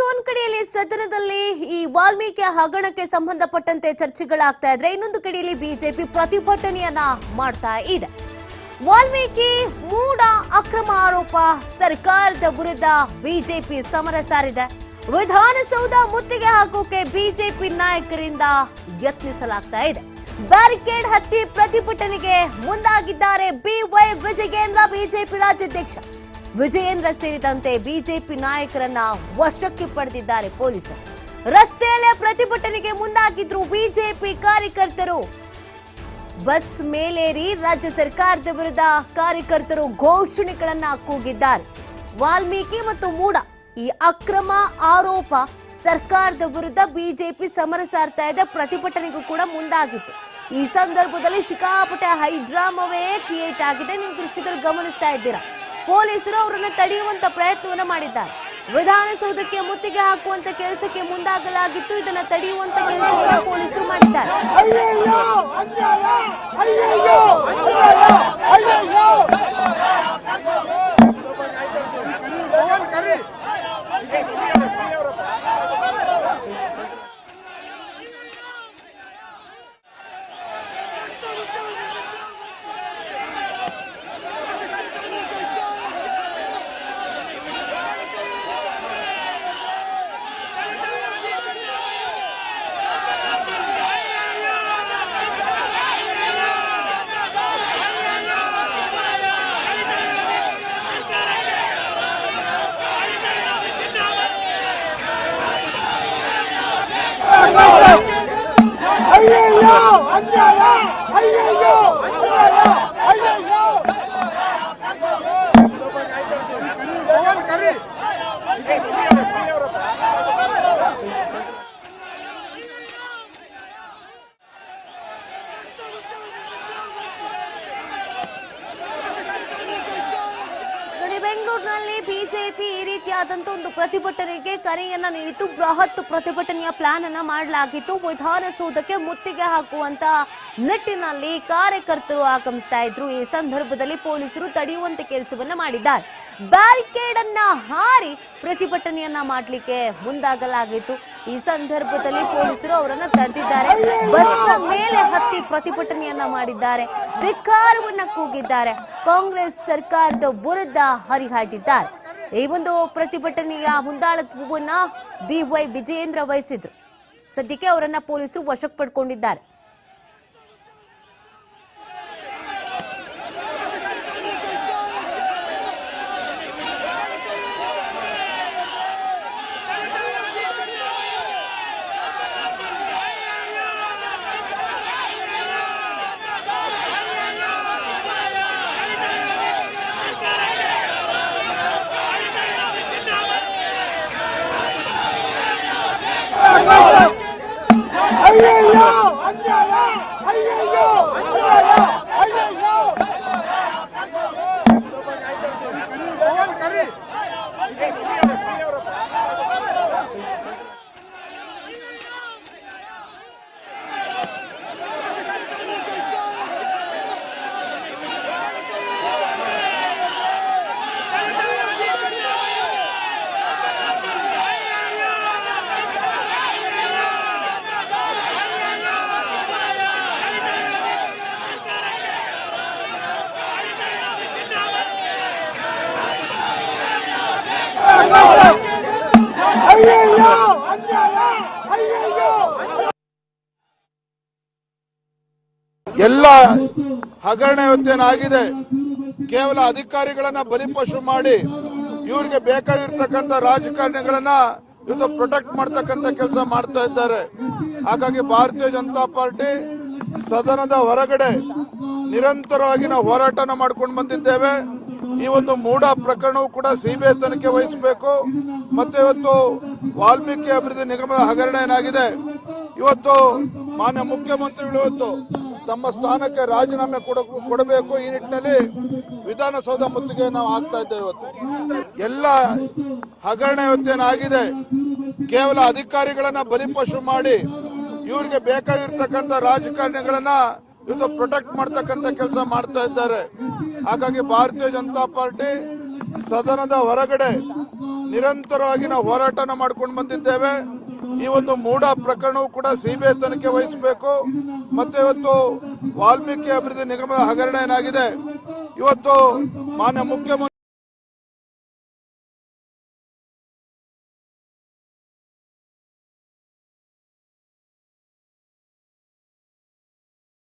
ಒಂದ್ ಕಡೆಯಲ್ಲಿ ಸದನದಲ್ಲಿ ಈ ವಾಲ್ಮೀಕಿ ಹಗರಣಕ್ಕೆ ಸಂಬಂಧಪಟ್ಟಂತೆ ಚರ್ಚೆಗಳಾಗ್ತಾ ಇದ್ರೆ ಇನ್ನೊಂದು ಕಡೆಯಲ್ಲಿ ಬಿಜೆಪಿ ಪ್ರತಿಭಟನೆಯನ್ನ ಮಾಡ್ತಾ ಇದೆ. ವಾಲ್ಮೀಕಿ ಮೂಡ ಅಕ್ರಮ ಆರೋಪ ಸರ್ಕಾರದ ವಿರುದ್ಧ ಬಿಜೆಪಿ ಸಮರ ಸಾರಿದೆ. ವಿಧಾನಸೌಧ ಮುತ್ತಿಗೆ ಹಾಕೋಕೆ ಬಿಜೆಪಿ ನಾಯಕರಿಂದ ಯತ್ನಿಸಲಾಗ್ತಾ ಇದೆ. ಬ್ಯಾರಿಕೇಡ್ ಹತ್ತಿ ಪ್ರತಿಭಟನೆಗೆ ಮುಂದಾಗಿದ್ದಾರೆ ಬಿವೈ ವಿಜಯೇಂದ್ರ ಬಿಜೆಪಿ ರಾಜ್ಯಾಧ್ಯಕ್ಷ. ವಿಜಯೇಂದ್ರ ಸೇರಿದಂತೆ ಬಿಜೆಪಿ ನಾಯಕರನ್ನ ವಶಕ್ಕೆ ಪಡೆದಿದ್ದಾರೆ ಪೊಲೀಸರು. ರಸ್ತೆಯಲ್ಲೇ ಪ್ರತಿಭಟನೆಗೆ ಮುಂದಾಗಿದ್ರು ಬಿಜೆಪಿ ಕಾರ್ಯಕರ್ತರು. ಬಸ್ ಮೇಲೇರಿ ರಾಜ್ಯ ಸರ್ಕಾರದ ವಿರುದ್ಧ ಕಾರ್ಯಕರ್ತರು ಘೋಷಣೆಗಳನ್ನ ಕೂಗಿದ್ದಾರೆ. ವಾಲ್ಮೀಕಿ ಮತ್ತು ಮೂಡ, ಈ ಅಕ್ರಮ ಆರೋಪ ಸರ್ಕಾರದ ವಿರುದ್ಧ ಬಿಜೆಪಿ ಸಮರ ಸಾರ್ತಾ ಇದೆ, ಪ್ರತಿಭಟನೆಗೂ ಕೂಡ ಮುಂದಾಗಿತ್ತು. ಈ ಸಂದರ್ಭದಲ್ಲಿ ಸಿಕ್ಕಾಪಟ್ಟೆ ಹೈಡ್ರಾಮವೇ ಕ್ರಿಯೇಟ್ ಆಗಿದೆ ನಿಮ್ಮ ದೃಶ್ಯದಲ್ಲಿ ಗಮನಿಸ್ತಾ ಇದ್ದೀರಾ? ಪೊಲೀಸರು ಅವರನ್ನು ತಡೆಯುವಂತ ಪ್ರಯತ್ನವನ್ನು ಮಾಡಿದ್ದಾರೆ. ವಿಧಾನಸೌಧಕ್ಕೆ ಮುತ್ತಿಗೆ ಹಾಕುವಂತ ಕೆಲಸಕ್ಕೆ ಮುಂದಾಗಲಾಗಿತ್ತು. ಇದನ್ನ ತಡೆಯುವಂತ ಕೆಲಸವನ್ನು ಪೊಲೀಸರು ಮಾಡಿದ್ದಾರೆ ಅನ್ಯಾಯ ಅಯ್ಯಯ್ಯೋ ಅನ್ಯಾಯ ಅಯ್ಯಯ್ಯೋ ಕರಿ ಅಯ್ಯಯ್ಯೋ ಬೆಂಗಳೂರಿನಲ್ಲಿ ಬಿಜೆಪಿ ಈ ರೀತಿಯಾದಂತ ಒಂದು ಪ್ರತಿಭಟನೆಗೆ ಕರೆಯನ್ನ ನೀಡಿತು ಬೃಹತ್ ಪ್ರತಿಭಟನೆಯ ಪ್ಲಾನ್ ಅನ್ನ ಮಾಡಲಾಗಿತ್ತು. ವಿಧಾನಸೌಧಕ್ಕೆ ಮುತ್ತಿಗೆ ಹಾಕುವಂತ ನಿಟ್ಟಿನಲ್ಲಿ ಕಾರ್ಯಕರ್ತರು ಆಗಮಿಸ್ತಾ ಇದ್ರು. ಈ ಸಂದರ್ಭದಲ್ಲಿ ಪೊಲೀಸರು ತಡೆಯುವಂತ ಕೆಲಸವನ್ನ ಮಾಡಿದ್ದಾರೆ. ಬ್ಯಾರಿಕೇಡ್ ಅನ್ನ ಹಾರಿ ಪ್ರತಿಭಟನೆಯನ್ನ ಮಾಡಲಿಕ್ಕೆ ಮುಂದಾಗಲಾಗಿತ್ತು. ಈ ಸಂದರ್ಭದಲ್ಲಿ ಪೊಲೀಸರು ಅವರನ್ನ ತಡೆದಿದ್ದಾರೆ. ಬಸ್ನ ಮೇಲೆ ಹತ್ತಿ ಪ್ರತಿಭಟನೆಯನ್ನ ಮಾಡಿದ್ದಾರೆ. ಧಿಕ್ಕಾರವನ್ನ ಕೂಗಿದ್ದಾರೆ. ಕಾಂಗ್ರೆಸ್ ಸರ್ಕಾರದ ವಿರುದ್ಧ ಹರಿಹಾಯ್ದಿದ್ದಾರೆ. ಈ ಒಂದು ಪ್ರತಿಭಟನೆಯ ಮುಂದಾಳತ್ವವನ್ನ ಬಿವೈ ವಿಜಯೇಂದ್ರ ವಹಿಸಿದ್ರು. ಸದ್ಯಕ್ಕೆ ಅವರನ್ನ ಪೊಲೀಸರು ವಶಕ್ಕೆ ಪಡ್ಕೊಂಡಿದ್ದಾರೆ ಎಲ್ಲ ಹಗರಣ ಇವತ್ತೇನಾಗಿದೆ ಕೇವಲ ಅಧಿಕಾರಿಗಳನ್ನ ಬಲಿಪಶು ಮಾಡಿ ಇವರಿಗೆ ಬೇಕಾಗಿರ್ತಕ್ಕಂಥ ರಾಜಕಾರಣಿಗಳನ್ನ ಇವತ್ತು ಪ್ರೊಟೆಕ್ಟ್ ಮಾಡ್ತಕ್ಕಂಥ ಕೆಲಸ ಮಾಡ್ತಾ ಇದ್ದಾರೆ. ಹಾಗಾಗಿ ಭಾರತೀಯ ಜನತಾ ಪಾರ್ಟಿ ಸದನದ ಹೊರಗಡೆ ನಿರಂತರವಾಗಿ ನಾವು ಹೋರಾಟನ ಮಾಡ್ಕೊಂಡು ಬಂದಿದ್ದೇವೆ. ಈ ಒಂದು ಮೂಢ ಪ್ರಕರಣವು ಕೂಡ ಸಿಬಿಐ ತನಿಖೆ ವಹಿಸಬೇಕು. ಮತ್ತೆ ಇವತ್ತು ವಾಲ್ಮೀಕಿ ಅಭಿವೃದ್ಧಿ ನಿಗಮದ ಹಗರಣ ಏನಾಗಿದೆ? ಇವತ್ತು ಮಾನ್ಯ ಮುಖ್ಯಮಂತ್ರಿಗಳು ಇವತ್ತು ತಮ್ಮ ಸ್ಥಾನಕ್ಕೆ ರಾಜೀನಾಮೆ ಕೊಡ- ಕೊಡಬೇಕು ಈ ನಿಟ್ಟಿನಲ್ಲಿ ವಿಧಾನಸೌಧ ಮುತ್ತಿಗೆ ನಾವು ಆಗ್ತಾ ಇದ್ದೇವೆ ಇವತ್ತು. ಎಲ್ಲ ಹಗರಣ ಆಗಿದೆ? ಕೇವಲ ಅಧಿಕಾರಿಗಳನ್ನ ಬಲಿಪಶು ಮಾಡಿ ಇವರಿಗೆ ಬೇಕಾಗಿರ್ತಕ್ಕಂಥ ರಾಜಕಾರಣಿಗಳನ್ನ ಇವತ್ತು ಪ್ರೊಟೆಕ್ಟ್ ಮಾಡ್ತಕ್ಕಂಥ ಕೆಲಸ ಮಾಡ್ತಾ ಇದ್ದಾರೆ. ಹಾಗಾಗಿ ಭಾರತೀಯ ಜನತಾ ಪಾರ್ಟಿ ಸದನದ ಹೊರಗಡೆ ನಿರಂತರವಾಗಿ ನಾವು ಹೋರಾಟನ ಮಾಡ್ಕೊಂಡು ಬಂದಿದ್ದೇವೆ. ಈ ಒಂದು ಮೂಡ ಪ್ರಕರಣವು ಕೂಡ ಸಿಬಿಐ ತನಿಖೆ ವಹಿಸಬೇಕು. ಮತ್ತೆ ಇವತ್ತು ವಾಲ್ಮೀಕಿ ಅಭಿವೃದ್ಧಿ ನಿಗಮದ ಹಗರಣ ಏನಾಗಿದೆ? ಇವತ್ತು ಮಾನ್ಯ ಮುಖ್ಯಮಂತ್ರಿ